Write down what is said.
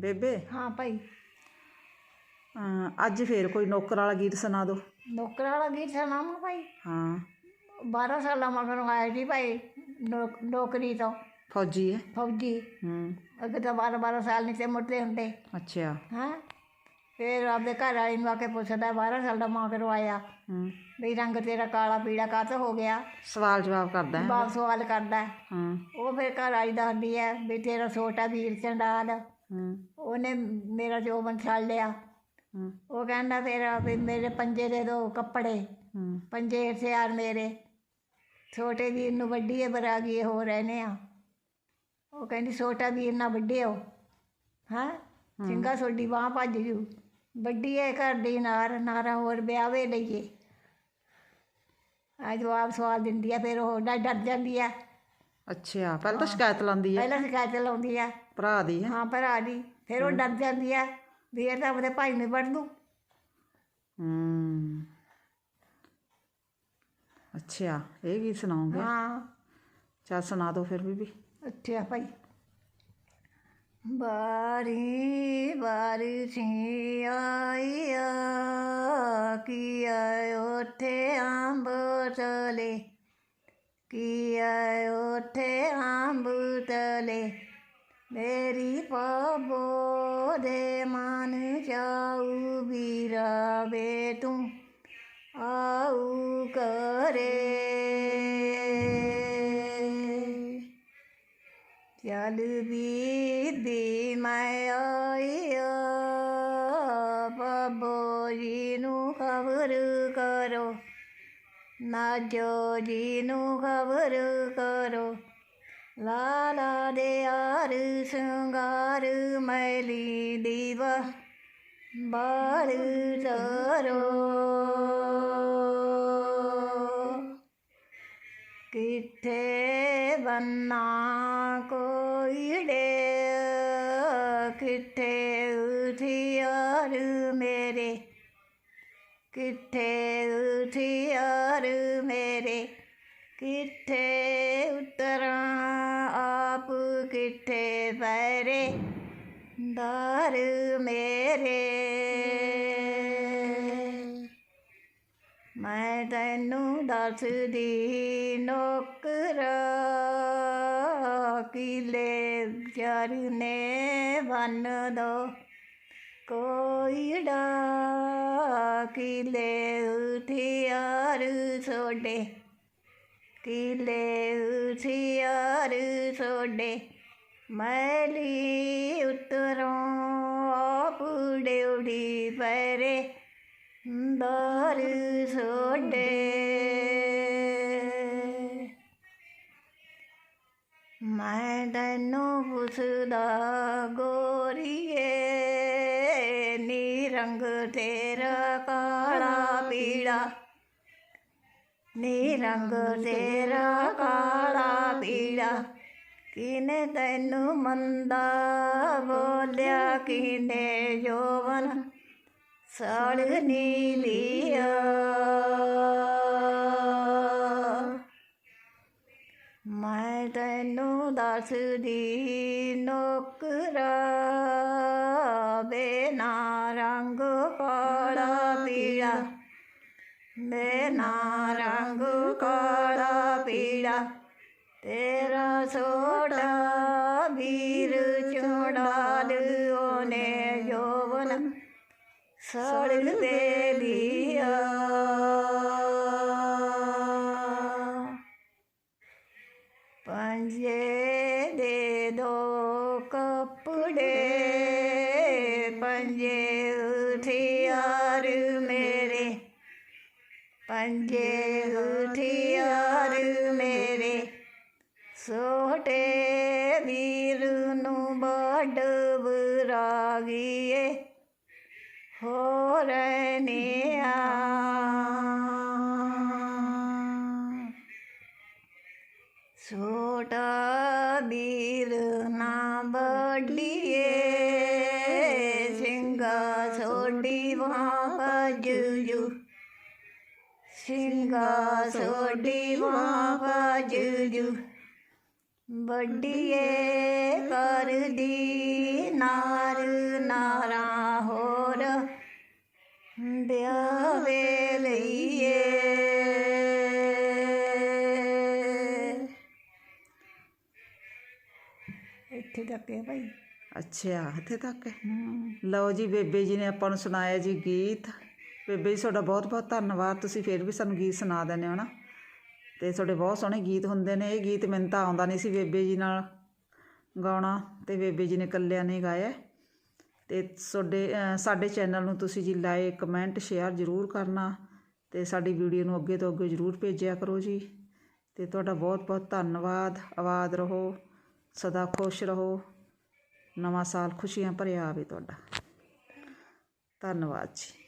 ਬੇਬੇ? ਹਾਂ ਭਾਈ। ਅਮ ਅੱਜ ਫੇਰ ਕੋਈ ਨੌਕਰ ਵਾਲਾ ਗੀਤ ਸੁਣਾ ਦਿਓ। ਨੌਕਰ ਵਾਲਾ ਗੀਤ ਸੁਣਾਵਾਂ ਭਾਈ? ਹਾਂ। 12 ਸਾਲਾਂ ਮਗਰੋਂ ਆਇਆ ਜੀ ਭਾਈ ਨੌਕ- ਨੌਕਰੀ ਤੋਂ। ਫੌਜੀ ਹੈ ਫੌਜੀ। ਹੂੰ। ਅੱਗੇ ਤਾਂ 12 12 ਸਾਲ ਨਹੀਂ ਤੇ ਮੁੜਦੇ ਹੁੰਦੇ। ਅੱਛਾ। ਹਾਂ। ਫਿਰ ਆਪਦੇ ਘਰ ਵਾਲੀ ਨੂੰ ਆ ਕੇ ਪੁੱਛਦਾ 12 ਸਾਲ ਦਾ ਮਗਰੋਂ ਆਇਆ? ਹੂੰ। ਵੀ ਰੰਗ ਤੇਰਾ ਕਾਲਾ ਪੀਲਾ ਕਾਹਤੋਂ ਹੋ ਗਿਆ? ਸਵਾਲ ਜਵਾਬ ਕਰਦਾ ਹੈ। ਬਾਪ ਸਵਾਲ ਕਰਦਾ ਹੈ। ਹਾਂ। ਉਹ ਫਿਰ ਘਰ ਵਾਲੀ ਦੱਸਦੀ ਹੈ ਵੀ ਤੇਰਾ ਛੋਟਾ ਵੀਰ ਚੰਡਾਲ ਹੂੰ ਉਹਨੇ ਮੇਰਾ ਜੋਬਨ ਛੱਡ ਲਿਆ। ਉਹ ਕਹਿੰਦਾ ਤੇਰਾ ਵੀ ਮੇਰੇ ਪੰਜੇ ਦੇ ਦੋ ਕੱਪੜੇ। ਪੰਜੇ ਹਥਿਆਰ ਮੇਰੇ। ਛੋਟੇ ਵੀਰ ਨੂੰ ਵੱਡੀ ਹੈ ਬਰਾਗੀ ਹੋ ਰਹਨੇ ਆ। ਉਹ ਕਹਿੰਦੀ ਛੋਟਾ ਵੀਰ ਨਾ ਵੱਡੇ ਹੋ? ਹਾਂ ਚੰਗਾ ਸੋਡੀ ਬਾਹ ਭੱਜ ਜੂ। ਵੱਡੀ ਹੈ ਘਰ ਦੀ ਨਾਰ ਨਾਰਾ ਹੋਰ ਵਿਆਵੇ ਲਈਏ। ਆ ਜਵਾਬ ਸਵਾਲ ਦਿੰਦੀ ਆ ਫਿਰ ਉਹ ਡਰ ਜਾਂਦੀ ਆ। ਅੱਛਾ ਪਹਿਲਾਂ ਤਾਂ ਸ਼ਿਕਾਇਤ ਲਾਉਂਦੀ ਹੈ ਪਹਿਲਾਂ ਸ਼ਿਕਾਇਤ ਲਾਉਂਦੀ ਆ। ਭਰਾ ਦੀ ਹੈ। ਹਾਂ ਭਰਾ ਦੀ। ਫਿਰ ਉਹ ਡਰ ਜਾਂਦੀ ਆ ਵੀ ਇਹ ਤਾਂ ਆਪਣੇ ਭਾਈ ਨੂੰ ਵੱਢ ਦੂ ਹੂੰ। ਅੱਛਾ ਇਹ ਗੀਤ ਸੁਣਾਉਂਗੇ। ਹਾਂ। ਚੱਲ ਸੁਣਾ ਦਿਓ ਫਿਰ ਬੀਬੀ। ਅੱਛਾ ਭਾਈ। ਬਾਰੀ ਬਾਰੀ ਸੀ ਆਈਆ ਕੀ ਆਇਓ ਉੱਥੇ ਅੰਬ ਤਲੇ ਕੀ ਆਇਓ ਉੱਥੇ ਅੰਬ ਤਲੇ ਮੇਰੀ ਪਾਬੋ ਦੇ ਮਨ ਜਾਊ ਵੀਰਾ ਤੂੰ ਆਉ ਕਰੇ। ਚੱਲ ਬੀਬੀ, ਮੈਂ ਆਇਆ ਬਾਬੋ ਜੀ ਨੂੰ ਖਬਰ ਕਰੋ। ਨਾ ਜੋ ਜੀ ਨੂੰ ਖਬਰ ਕਰੋ। ਲਾਲਾ ਦੇ ਯਾਰ ਸ਼ਿੰਗਾਰ, ਮੈਲੀ ਦੀਵਾ ਬਾਲ ਤਰੋ ਕਿੱਥੇ ਬੰਨਾ ਕੋਈੜੇ ਕਿੱਥੇ ਉਥਿਆਰ ਮੇਰੇ, ਕਿੱਥੇ ਉਥਿਆਰ ਮੇਰੇ, ਕਿੱਥੇ ਦਰ ਮੇਰੇ। ਮੈਂ ਤੈਨੂੰ ਦੱਸਦੀ ਨੌਕਰਾ ਕਿਲੇ ਨੇ ਬੰਨ ਦੋ। ਕੋਈੜਾ ਕਿਲੇ ਉਠਿਆਰ ਛੋਡੇ। ਕਿਲੇ ਉਠਿਆਰ ਸੋਡੇ ਮੈਲੀ ਉਤਰੋਂ ਆਪ ਡਿਉੜੀ ਪੈਰੇ ਦਰ ਸੋਡੇ ਮੈਂ ਤੈਨੂੰ ਪੁੱਛਦਾ ਗੋਰੀਏ ਨੀ ਰੰਗ ਤੇਰਾ ਕਾਲਾ ਪੀੜਾ ਨੀ ਰੰਗ ਤੇਰਾ ਕਾਲਾ ਪੀੜਾ ਕਿਨੇ ਤੈਨੂੰ ਮੰਦਾ ਬੋਲਿਆ ਕਿਨੇ ਜੋਵਨ ਸੜ ਨੀਲੀਆ ਮੈਂ ਤੈਨੂੰ ਦੱਸਦੀ, ਨੌਕਰਾ ਬੇਨਾ ਰੰਗ ਕਾਲਾ ਪੀੜਾ ਬੇਨਾ ਰੰਗ ਕਾਲਾ ਪੀੜਾ ਤੇਰਾ ਛੋਟਾ ਵੀਰ ਚੁੜਾਲ ਉਹਨੇ ਜੋਵਨ ਸੜ ਦੇ ਲਿਆ। ਛੋਟੇ ਵੀਰ ਨੂੰ ਬੜ ਬਰਾਗੀਏ ਹੋ ਰਹਨੇ ਆ ਛੋਟਾ ਵੀਰ ਨਾ ਬੜੀਏ ਸਿੰਘਾ ਛੋਡੀ ਵਾਂ ਜੂ। ਸਿੰਘਾ ਛੋਡੀ ਵਾਂ ਜੂ। ਵੱਡੀਏ ਕਰਦੀ ਨਾਰ ਨਾਰਾ ਹੋਰ ਵਿਆਵੇ ਲਈਏ ਇੱਥੇ ਤੱਕ ਹੈ ਭਾਈ। ਅੱਛਾ ਇੱਥੇ ਤੱਕ ਹੈ। ਲਓ ਜੀ ਬੇਬੇ ਜੀ ਨੇ ਆਪਾਂ ਨੂੰ ਸੁਣਾਇਆ ਜੀ ਗੀਤ। ਬੇਬੇ ਜੀ ਤੁਹਾਡਾ ਬਹੁਤ ਬਹੁਤ ਧੰਨਵਾਦ। ਤੁਸੀਂ ਫੇਰ ਵੀ ਸਾਨੂੰ ਗੀਤ ਸੁਣਾ ਦਿੰਦੇ ਹੋ ਨਾ। ਤੇ ਤੁਹਾਡੇ ਬਹੁਤ ਸੋਹਣੇ ਗੀਤ ਹੁੰਦੇ ਨੇ। ਇਹ ਗੀਤ ਮੈਨੂੰ ਤਾਂ ਆਉਂਦਾ ਨਹੀਂ ਸੀ ਬੇਬੇ ਜੀ ਨਾਲ ਗਾਉਣਾ ਤੇ ਬੇਬੇ ਜੀ ਨੇ ਇਕੱਲਿਆਂ ਨੇ ਗਾਇਆ। ਹੈ। ਤੇ ਤੁਹਾਡੇ ਸਾਡੇ ਚੈਨਲ ਨੂੰ ਤੁਸੀਂ ਜੀ ਲਾਈਕ ਕਮੈਂਟ, ਸ਼ੇਅਰ ਜ਼ਰੂਰ ਕਰਨਾ ਤੇ ਸਾਡੀ ਵੀਡੀਓ ਨੂੰ ਅੱਗੇ ਤੋਂ ਅੱਗੇ ਜ਼ਰੂਰ ਭੇਜਿਆ ਕਰੋ ਜੀ। ਤੇ ਤੁਹਾਡਾ ਬਹੁਤ ਬਹੁਤ ਧੰਨਵਾਦ। ਆਵਾਜ਼ ਰਹੋ, ਸਦਾ ਖੁਸ਼ ਰਹੋ। ਨਵਾਂ ਸਾਲ ਖੁਸ਼ੀਆਂ ਭਰਿਆ ਆਵੇ ਤੁਹਾਡਾ। ਧੰਨਵਾਦ ਜੀ।